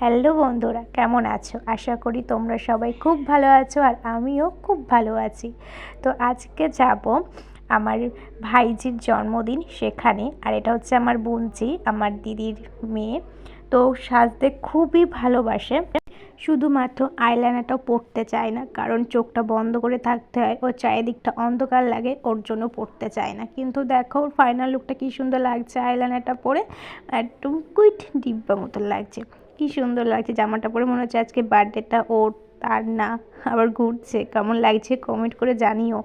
Hello বন্ধুরা, কেমন আছো? আশা করি তোমরা সবাই খুব ভালো আছো আর আমিও খুব ভালো আছি। তো আজকে যাব আমার ভাইজির জন্মদিন সেখানে আর এটা হচ্ছে আমার বোনজি, আমার দিদির মেয়ে। তো সাজতে খুবই ভালোবাসে। শুধুমাত্র আইলাইনারটাও পড়তে চায় না, কারণ চোখটা বন্ধ করে থাকতে হয়, ওর চারিদিকটা অন্ধকার লাগে, ওর জন্য পড়তে চায় না। কিন্তু দেখো, ওর ফাইনাল লুকটা কী সুন্দর লাগছে আইলাইনারটা পরে, একদম কুইট ডিব্বা মতো লাগছে। কি সুন্দর লাগছে জামাটা পরে। মনে হচ্ছে আজকে বার্থডেটা ওর আর না। আবার ঘুরছে। কেমন লাগছে কমেন্ট করে জানিও।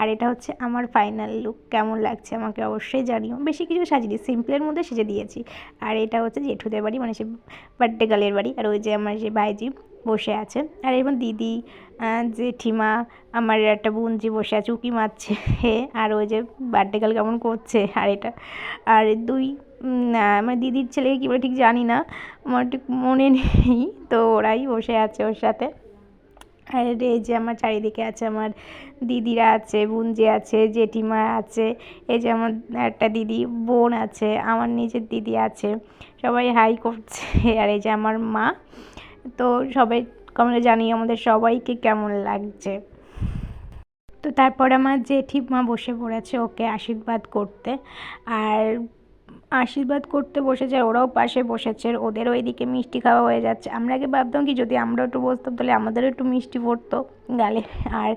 আর এটা হচ্ছে আমার ফাইনাল লুক কেমন লাগছে আমাকে অবশ্যই জানিও। বেশি কিছু সাজিয়ে সাজিনি সিম্পলের মধ্যে সেজে দিয়েছি। আর এটা হচ্ছে জেঠুদের বাড়ি মানে সে বার্থডে গালের বাড়ি। আর ওই যে আমার যে ভাইজি বসে আছে। আর এবার দিদি জেঠিমা, আমার একটা বোনজি বসে আছে, উকি মারছে। আর ওই যে বার্থডে গাল কেমন করছে। আর এটা, আর দুই আমার দিদির ছেলেকে কী বলে ঠিক জানি না, আমার ঠিক মনে নেই, তো ওরাই বসে আছে ওর সাথে। আর এই যে আমার চারিদিকে আছে আমার দিদিরা আছে, বুনজি আছে, জেঠিমা আছে, এই যে আমার একটা দিদি, বোন আছে, আমার নিজের দিদি আছে, সবাই হাই করছে। আর এই যে আমার মা, তো সবাই আমরা জানি আমাদের সবাইকে কেমন লাগছে। তো তারপর আমার জেঠিমা বসে পড়েছে ওকে আশীর্বাদ করতে। আর আশীর্বাদ করতে বসেছে ওরাও পাশে বসেছে ওদের ওইদিকে মিষ্টি খাওয়া হয়ে যাচ্ছে। আমরা আগে ভাবতাম কি যদি আমরা একটু বসতাম তাহলে আমাদেরও একটু মিষ্টি পড়তো গালে। আর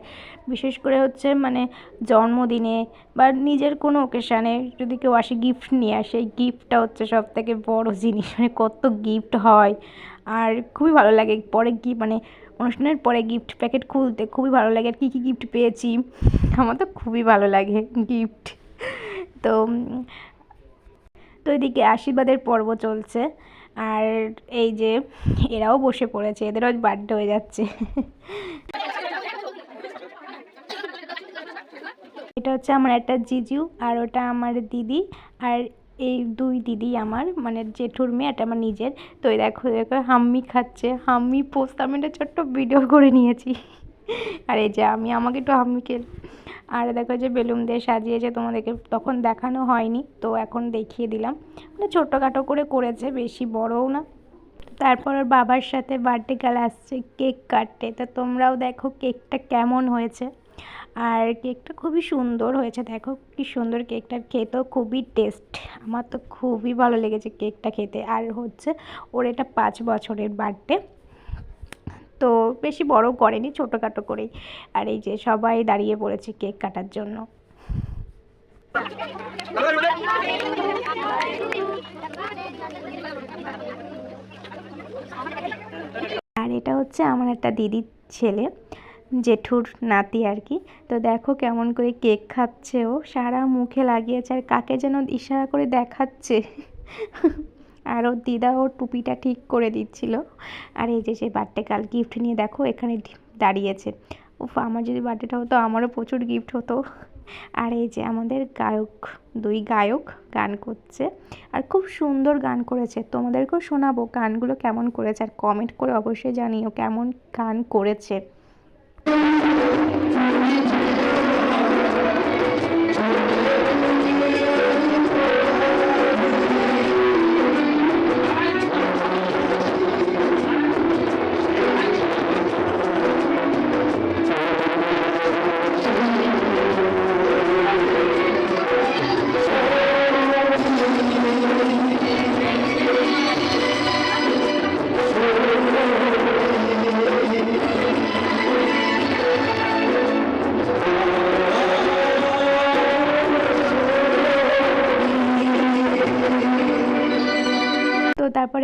বিশেষ করে হচ্ছে মানে জন্মদিনে বা নিজের কোনো ওকেশানে যদি কেউ আসে গিফট নিয়ে আসে, এই গিফটটা হচ্ছে সব থেকে বড়ো জিনিস। মানে কত গিফট হয়। আর খুবই ভালো লাগে পরে কি মানে অনুষ্ঠানের পরে গিফট প্যাকেট খুলতে খুবই ভালো লাগে। আর কী কী গিফট পেয়েছি, আমার তো খুবই ভালো লাগে গিফট তো তো এদিকে আশীর্বাদের পর্ব চলছে। আর এই যে এরাও বসে পড়েছে, এদেরও বার্থডে হয়ে যাচ্ছে। এটা হচ্ছে আমার একটা জিজু আর ওটা আমার দিদি। আর এই দুই দিদি আমার মানে জেঠুর মেয়ে এটা আমার নিজের। তো এই দেখো দেখো, হাম্মি খাচ্ছে। হাম্মি পোস্ত আমি একটা ছোট্ট ভিডিও করে নিয়েছি। আর এই যে আমি, আমাকে একটু হাম্মি খেল। আর দেখো যে বেলুন দিয়ে সাজিয়েছে, তোমাদেরকে তখন দেখানো হয়নি, তো এখন দেখিয়ে দিলাম। মানে ছোটোখাটো করে করেছে, বেশি বড়ও না। তারপর ওর বাবার সাথে বার্থডে গাল আসছে, কেক কাটতে। তো তোমরাও দেখো কেকটা কেমন হয়েছে। আর কেকটা খুবই সুন্দর হয়েছে, দেখো কি সুন্দর কেকটা, খেতেও খুবই টেস্ট আমার তো খুবই ভালো লেগেছে কেকটা খেতে। আর হচ্ছে ওর এটা পাঁচ বছরের বার্থডে তো বেশি বড় করেনি, ছোটোখাটো করেই। আর এই যে সবাই দাঁড়িয়ে পড়েছে কেক কাটার জন্য। আর এটা হচ্ছে আমার একটা দিদির ছেলে, জেঠুর নাতি আর কি। তো দেখো কেমন করে কেক খাচ্ছে ও। সারা মুখে লাগিয়েছে আর কাকে যেন ইশারা করে দেখাচ্ছে। আর ওর দিদা ওর টুপিটা ঠিক করে দিচ্ছিল। আর এই যে সেই বার্থডে কাল গিফট নিয়ে দেখো, এখানে দাঁড়িয়েছে। ও আমার যদি বার্থডেটা হতো, আমারও প্রচুর গিফট হতো। আর এই যে আমাদের গায়ক, দুই গায়ক গান করছে। আর খুব সুন্দর গান করেছে। তোমাদেরকেও শোনাবো গানগুলো কেমন করেছে। আর কমেন্ট করে অবশ্যই জানিও কেমন গান করেছে।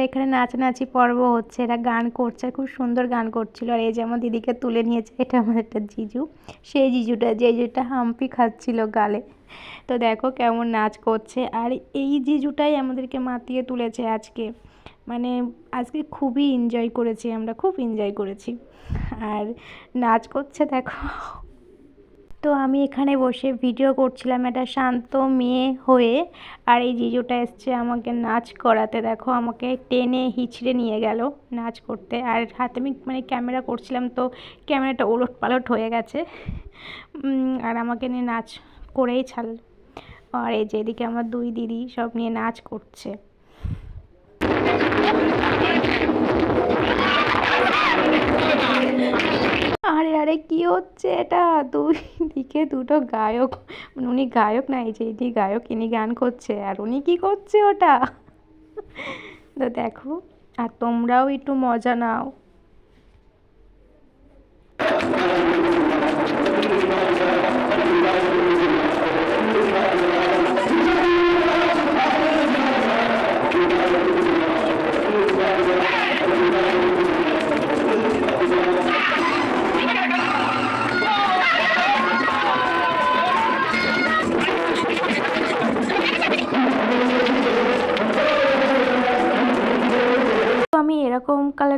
এখানে নাচানাচি পর্ব হচ্ছে। এরা গান করছে, খুব সুন্দর গান করছিল। আর এই যে আমার দিদিকে তুলে নিয়েছে, এটা আমার একটা জিজু। সেই জিজুটা যে জিজুটা হাম্পি খাচ্ছিল গালে। তো দেখো কেমন নাচ করছে। আর এই জিজুটাই আমাদেরকে মাতিয়ে তুলেছে আজকে। মানে আজকে খুবই এনজয় করেছি আমরা, খুব এনজয় করেছি। আর নাচ করছে, দেখো। তো আমি এখানে বসে ভিডিও করছিলাম একটা শান্ত মেয়ে হয়ে। আর এই জিজুটা এসছে আমাকে নাচ করাতে। দেখো, আমাকে টেনে হিচড়ে নিয়ে গেল নাচ করতে। আর হাতে আমি মানে ক্যামেরা করছিলাম তো ক্যামেরাটা ওলট পালট হয়ে গেছে। আর আমাকে নিয়ে নাচ করেই ছাড়ল। আর এই যে এদিকে আমার দুই দিদি সব নিয়ে নাচ করছে। হচ্ছে এটা? দুই দিকে দুটো গায়ক। মানে উনি গায়ক না, এই যে ইনি গায়ক, ইনি গান করছে। আর উনি কি করছে ওটা? তো দেখো, আর তোমরাও একটু মজা নাও।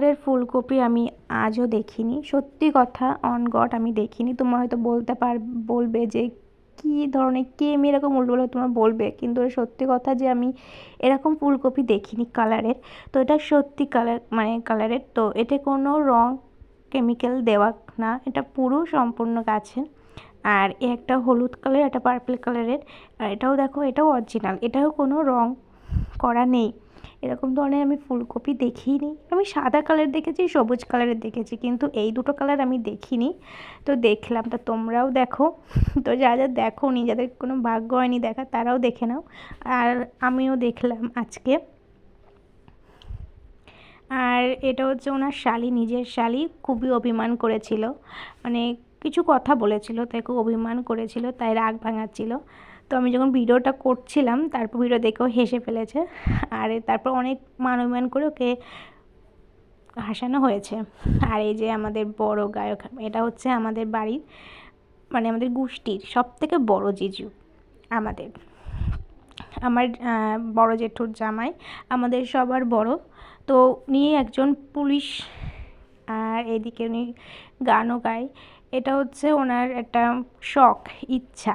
কালারের ফুলকপি আমি আজও দেখিনি। সত্যি কথা অন গড আমি দেখিনি। তোমরা হয়তো বলতে পার, বলবে যে কী ধরনের, কে আমি এরকম উল্টো তোমরা বলবে। কিন্তু সত্যি কথা যে আমি এরকম ফুলকপি দেখিনি কালারের। তো এটা সত্যি কালার মানে কালারের। তো এতে কোনো রং কেমিক্যাল দেওয়া না। এটা পুরো সম্পূর্ণ গাছের। আর একটা হলুদ কালার একটা পার্পল কালারের। আর এটাও দেখো, এটাও অরিজিনাল এটাও কোনো রং করা নেই। এরকম ধরনের আমি ফুলকপি দেখিনি। আমি সাদা কালার দেখেছি, সবুজ কালারের দেখেছি, কিন্তু এই দুটো কালার আমি দেখিনি। তো দেখলাম তা তোমরাও দেখো। তো যা যা দেখো নি যাদের কোনো ভাগ্য হয়নি দেখা, তারাও দেখে নাও। আর আমিও দেখলাম আজকে। আর এটা হচ্ছে ওনার শালি, নিজের শালি, খুবই অভিমান করেছিল। মানে কিছু কথা বলেছিল, তাই খুব অভিমান করেছিল, তাই রাগ ভাঙাচ্ছিল। তো আমি যখন ভিডিওটা করছিলাম, তারপর ভিডিও দেখেও হেসে ফেলেছে। আর, তারপর অনেক মান অভিমান করে ওকে হাসানো হয়েছে। আর এই যে আমাদের বড় গায়ক, এটা হচ্ছে আমাদের বাড়ির মানে আমাদের গোষ্ঠীর সব থেকে বড় জিজু আমাদের। আমার বড় জেঠুর জামাই আমাদের সবার বড়। তো উনি একজন পুলিশ, আর এদিকে উনি গানও গায়। এটা হচ্ছে ওনার একটা শখ, ইচ্ছা।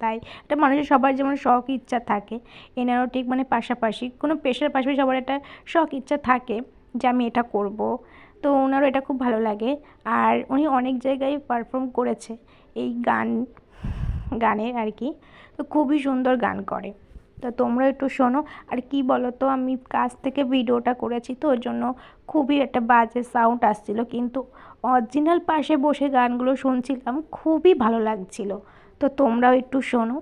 তাই এটা মানুষের সবার যেমন শখ, ইচ্ছা থাকে, এনারও ঠিক মানে পাশাপাশি কোনো পেশার পাশাপাশি সবার একটা শখ, ইচ্ছা থাকে যে আমি এটা করব। তো ওনারও এটা খুব ভালো লাগে। আর উনি অনেক জায়গায় পারফর্ম করেছে এই গান, গানের আর কি। তো খুবই সুন্দর গান করে। তো তোমরা একটু শোনো। আর কি বলো তো আমি কাছ থেকে ভিডিওটা করেছি তো ওর জন্য খুবই একটা বাজে সাউন্ড আসছিল। কিন্তু অরিজিনাল পাশে বসে গানগুলো শুনছিলাম, খুবই ভালো লাগছিল। তো তোমরাও একটু শোনো।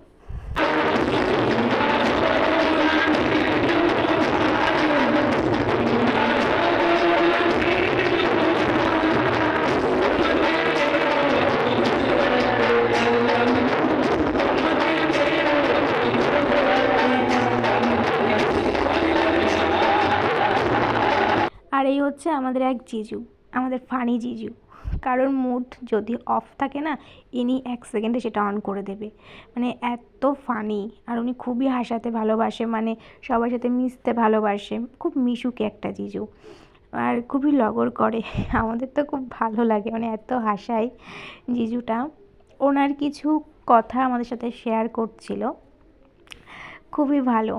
এই হচ্ছে আমাদের এক জিজু, আমাদের ফানি জিজু। কারোর মুড যদি অফ থাকে না, ইনি এক সেকেন্ডে সেটা অন করে দেবে। মানে এত ফানি আর উনি খুবই হাসাতে ভালোবাসে মানে সবার সাথে মিশতে ভালোবাসে। খুব মিশুকে একটা জিজু। আর খুবই লগর করে। আমাদের তো খুব ভালো লাগে মানে এত হাসায় জিজুটা। ওনার কিছু কথা আমাদের সাথে শেয়ার করছিল। খুবই ভালো।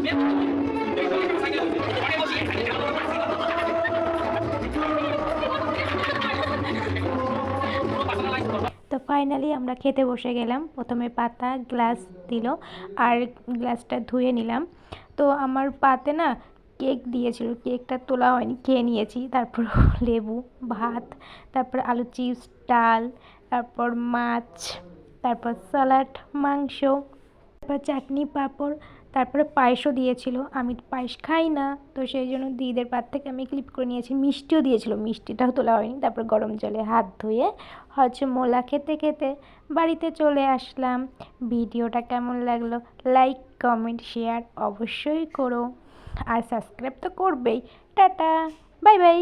তো ফাইনালি আমরা খেতে বসে গেলাম। প্রথমে পাতা গ্লাস দিল আর গ্লাসটা ধুয়ে নিলাম। তো আমার পাতে না কেক দিয়েছিল কেকটা তোলা হয়নি, খেয়ে নিয়েছি। তারপর লেবু, ভাত, তারপর আলু চিপস ডাল, তারপর মাছ, তারপর স্যালাড মাংস, তারপর চাটনি, পাঁপড় তারপরে পায়েসও দিয়েছিল। আমি পায়েস খাই না, তো সেই জন্য দিদিদের পাত থেকে আমি ক্লিপ করে নিয়েছি। মিষ্টিও দিয়েছিল মিষ্টিটাও তোলা হয়নি। তারপর গরম জলে হাত ধুয়ে হচ্ছে মোলা খেতে খেতে বাড়িতে চলে আসলাম। ভিডিওটা কেমন লাগল? লাইক কমেন্ট শেয়ার অবশ্যই করো। আর সাবস্ক্রাইব তো করবেই। Tata bye bye